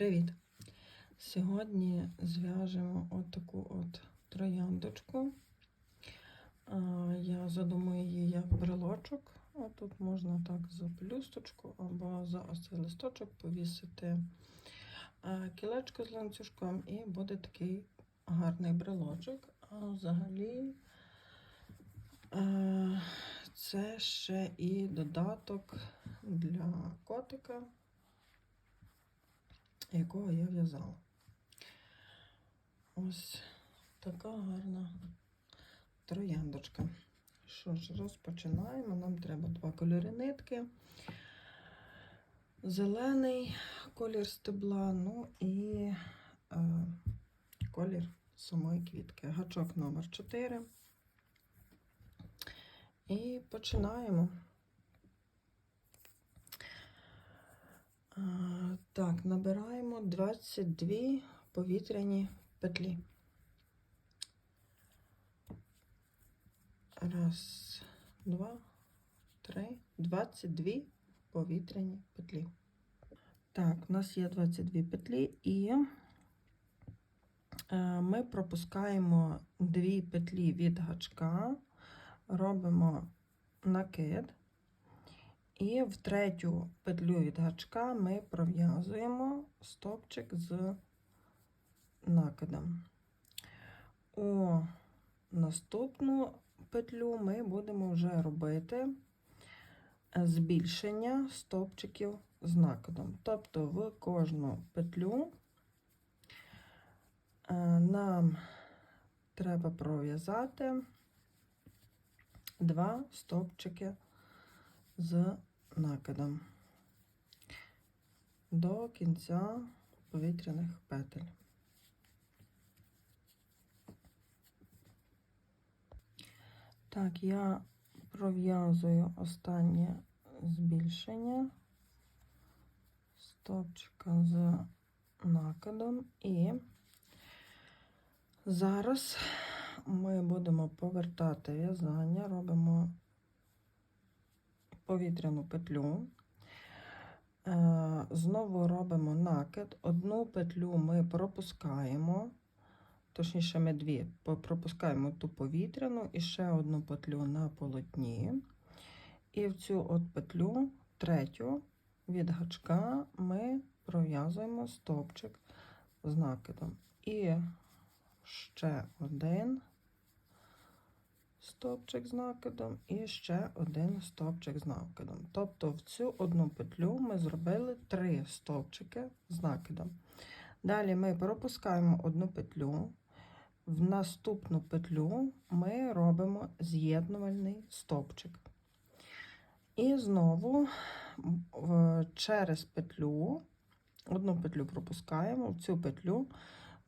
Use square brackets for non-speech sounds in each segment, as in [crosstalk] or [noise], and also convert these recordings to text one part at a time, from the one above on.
Привіт! Сьогодні зв'яжемо отаку от трояндочку. Я задумую її як брелочок. Тут можна так за пелюсточку або за ось цей листочок повісити кілечко з ланцюжком і буде такий гарний брелочок. А взагалі це ще і додаток для котика якого я в'язала. Ось така гарна трояндочка. Що ж, розпочинаємо. Нам треба два кольори нитки. Зелений колір стебла, ну і е, колір самої квітки. Гачок номер 4. І починаємо. Так, набираємо 22 повітряні петлі. Раз, два, три, 22 повітряні петлі. Так, у нас є 22 петлі, і е, ми пропускаємо 2 петлі від гачка, робимо накид. І в третю петлю від гачка ми пров'язуємо стопчик з накидом. У наступну петлю ми будемо вже робити збільшення стопчиків з накидом. Тобто в кожну петлю е, нам треба пров'язати два стопчики з накидом до кінця повітряних петель. Так, я пров'язую останнє збільшення стопчика з накидом і зараз ми будемо повертати в'язання, робимо повітряну петлю. Е, Знову робимо накид. Одну петлю ми пропускаємо, точніше, ми дві пропускаємо ту повітряну і ще одну петлю на полотні. І в цю от петлю, третю від гачка, ми пров'язуємо стовпчик з накидом. І ще один стовпчик з накидом і ще один стовпчик з накидом. Тобто в цю одну петлю ми зробили три стовпчики з накидом. Далі ми пропускаємо одну петлю, в наступну петлю ми робимо з'єднувальний стовпчик. І знову через петлю, одну петлю пропускаємо, в цю петлю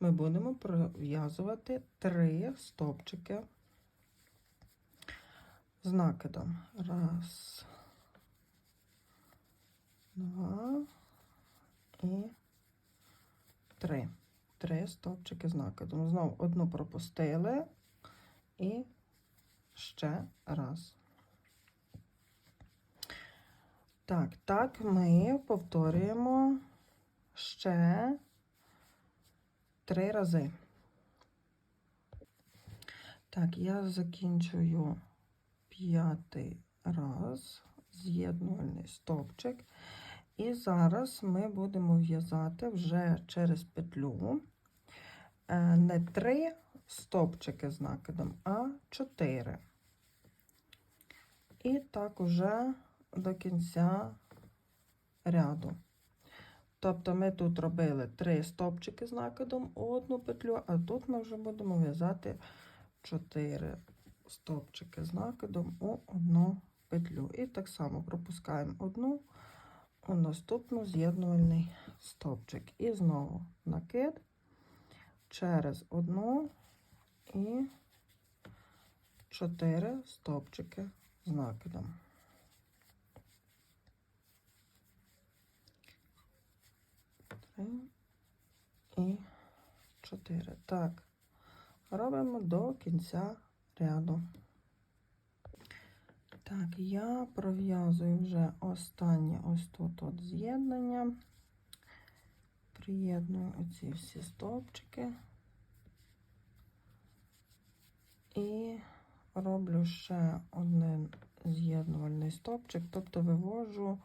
ми будемо пров'язувати три стовпчики з накидом. Раз, два і три. Три стовпчики з накидом. Знову одну пропустили і ще раз. Так, так ми повторюємо ще три рази. Так, я закінчую п'ятий раз, з'єднувальний стовпчик. І зараз ми будемо в'язати вже через петлю е, не три стовпчики з накидом, а чотири. І так уже до кінця ряду. Тобто ми тут робили три стовпчики з накидом у одну петлю, а тут ми вже будемо в'язати 4 стовпчики з накидом у одну петлю. І так само пропускаємо одну у наступну з'єднувальний стовпчик. І знову накид через одну і 4 стовпчики з накидом. Три і 4. Так, робимо до кінця ряду. Так, я пров'язую вже останнє ось тут от з'єднання, приєдную оці всі стовпчики і роблю ще один з'єднувальний стовпчик, тобто вивожу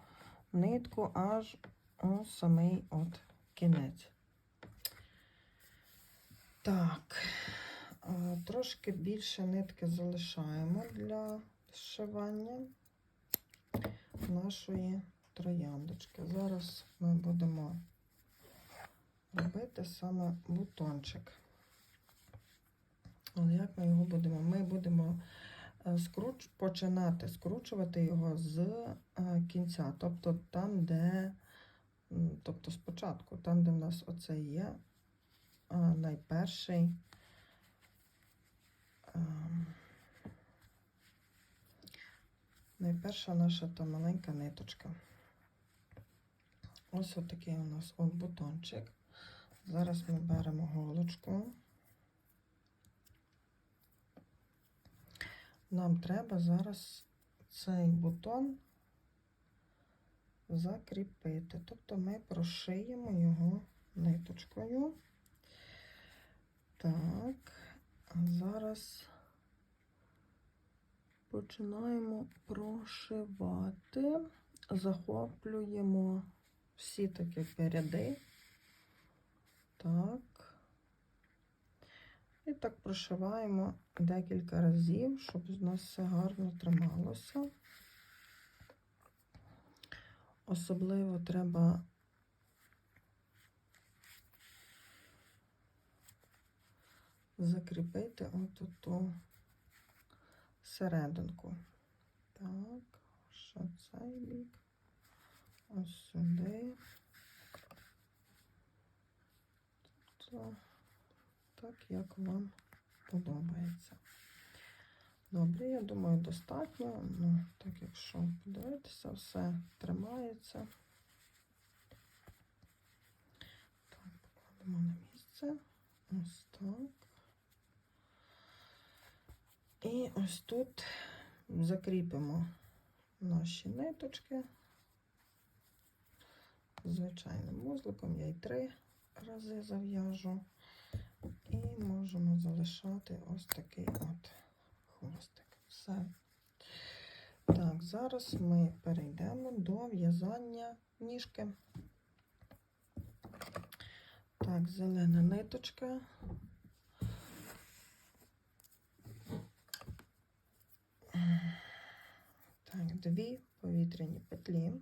нитку аж у самий от кінець. Так, трошки більше нитки залишаємо для зшивання нашої трояндочки. Зараз ми будемо робити саме бутончик. Але як ми його будемо? Ми будемо е, скруч... починати скручувати його з е, кінця, тобто там, де, тобто спочатку, там, де в нас оце є е, найперший. Ем, Найперша наша та маленька ниточка. Ось отакий у нас от бутончик. Зараз ми беремо голочку. Нам треба зараз цей бутон закріпити. Тобто ми прошиємо його ниточкою. Так, зараз починаємо прошивати, захоплюємо всі такі ряди. Так. І так прошиваємо декілька разів, щоб з нас все гарно трималося. Особливо треба закріпити от ту серединку. Так, ще цей бік. Ось сюди. Тобто, так, як вам подобається. Добре, я думаю, достатньо. Ну, так, якщо подивитися, все тримається. Так, покладемо на місце. Ось так. І ось тут закріпимо наші ниточки. Звичайним вузликом я й три рази зав'яжу. І можемо залишати ось такий от хвостик. Все. Так, зараз ми перейдемо до в'язання ніжки. Так, зелена ниточка. Так, дві повітряні петлі.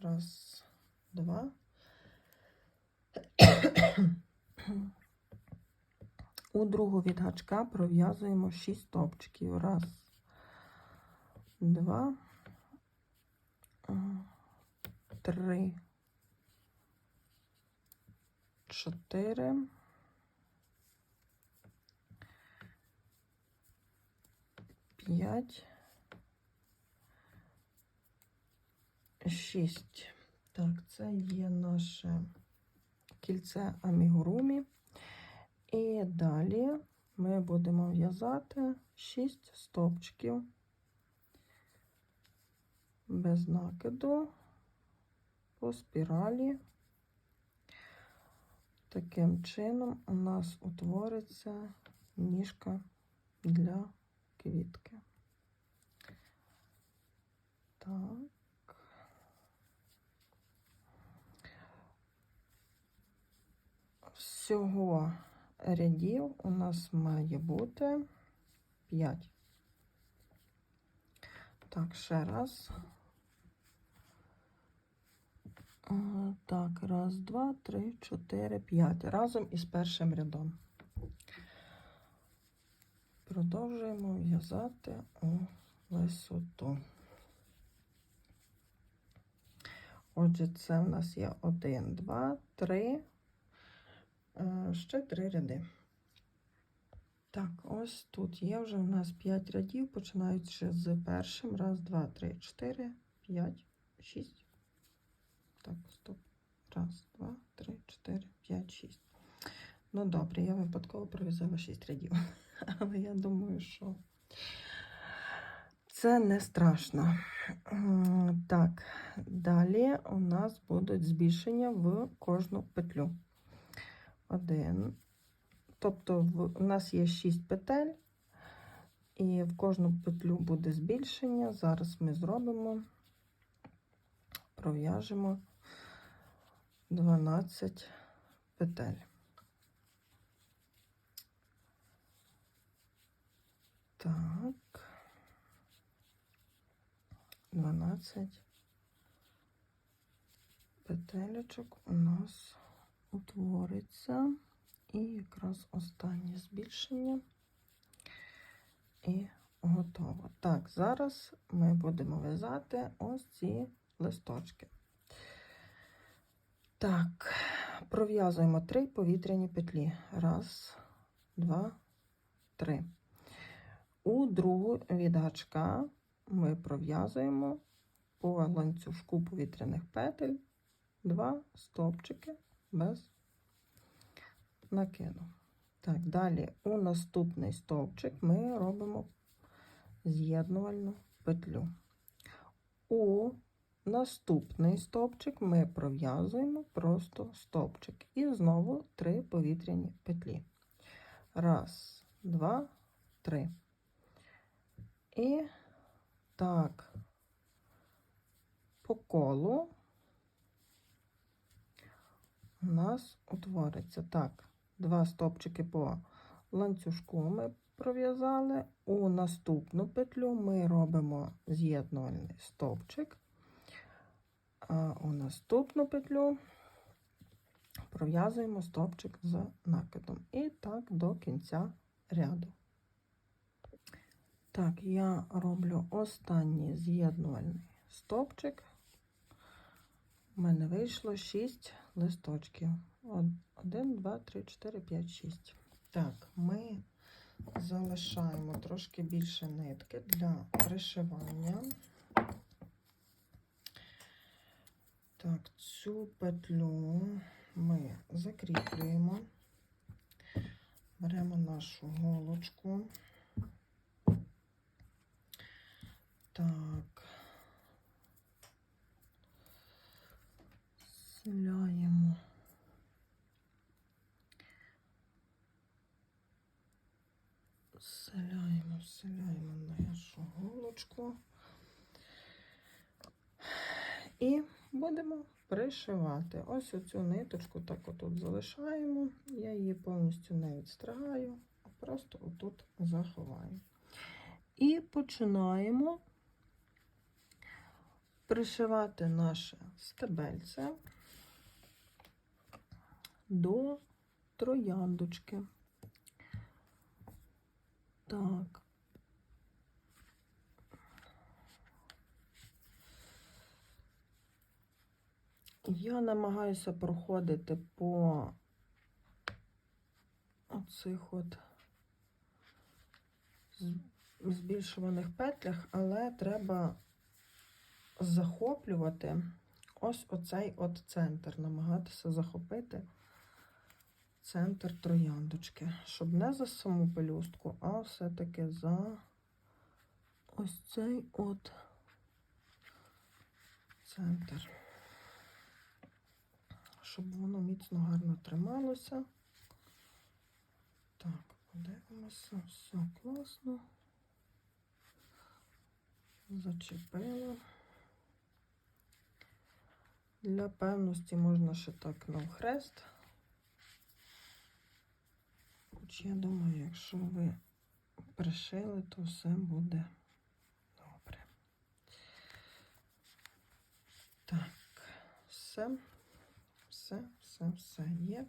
Раз, два. У другу від гачка пров'язуємо 6 стовпчиків. Раз, два, три, чотири. П'ять. Шість. Так, це є наше кільце амігурумі. І далі ми будемо в'язати 6 стовпчиків без накиду по спіралі. Таким чином у нас утвориться ніжка для квітки. Так. Всього рядів у нас має бути 5. Так, ще раз. Так, раз, два, три, чотири, п'ять. Разом із першим рядом. Продовжуємо в'язати у висоту. Отже, це в нас є 1, 2, 3, Е, ще три ряди. Так, ось тут є вже у нас 5 рядів, починаючи з першим. Раз, два, три, чотири, п'ять, шість. Так, стоп. Раз, два, три, чотири, п'ять, шість. Ну, добре, я випадково пров'язала 6 рядів. [laughs] Але я думаю, що це не страшно. Так. далі у нас будуть збільшення в кожну петлю. Один. Тобто в, нас є 6 петель, і в кожну петлю буде збільшення. Зараз ми зробимо, пров'яжемо 12 петель. Так. 12 петелечок у нас утвориться. І якраз останнє збільшення. І готово. Так, зараз ми будемо в'язати ось ці листочки. Так, пров'язуємо три повітряні петлі. Раз, два, три. У другу від гачка ми пров'язуємо по ланцюжку повітряних петель два стовпчики без накиду. Так, далі у наступний стовпчик ми робимо з'єднувальну петлю. У наступний стовпчик ми пров'язуємо просто стовпчик. І знову три повітряні петлі. Раз, два, три. І так, по колу у нас утвориться так, два стопчики по ланцюжку ми пров'язали. У наступну петлю ми робимо з'єднувальний стовпчик, а у наступну петлю пров'язуємо стовпчик з накидом. І так до кінця ряду. Так, я роблю останній з'єднувальний стовпчик. У мене вийшло 6 листочків. 1, 2, 3, 4, 5, 6. Так, ми залишаємо трошки більше нитки для пришивання. Так, цю петлю ми закріплюємо, беремо нашу голочку. Так. Селяємо. Селяємо, селяємо нашу голочку. І будемо пришивати. Ось оцю ниточку так отут залишаємо. Я її повністю не відстригаю, а просто отут заховаю. І починаємо пришивати наше стебельце до трояндочки. Так. Я намагаюся проходити по оцих от збільшуваних петлях, але треба захоплювати ось оцей от центр, намагатися захопити центр трояндочки, щоб не за саму пелюстку, а все-таки за ось цей от центр. Щоб воно міцно гарно трималося. Так, подивимося, все класно. Зачепила. Для певності можна ще так навхрест. Хоч я думаю, якщо ви пришили, то все буде добре. Так, все, все, все, все є.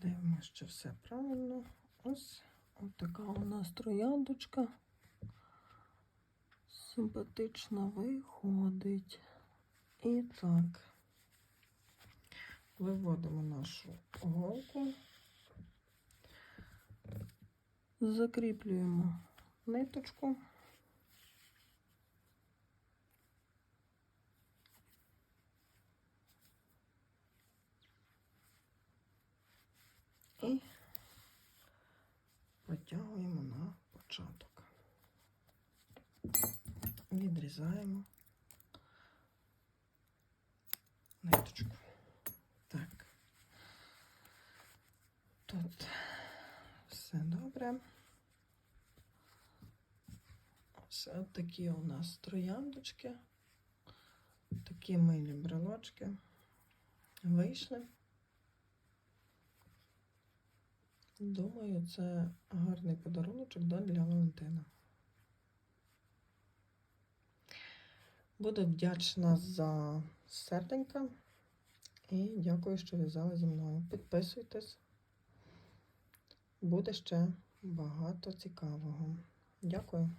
Дивимося, що все правильно. Ось така у нас трояндочка. Симпатично виходить. І так, виводимо нашу голку, закріплюємо ниточку. І потягуємо на початок. відрізаємо ниточку. Так. Тут все добре. Ось такі у нас трояндочки, такі милі брелочки вийшли. Думаю, це гарний подарунок для Валентина. Буду вдячна за серденька і дякую, що в'язали зі мною. Підписуйтесь, буде ще багато цікавого. Дякую.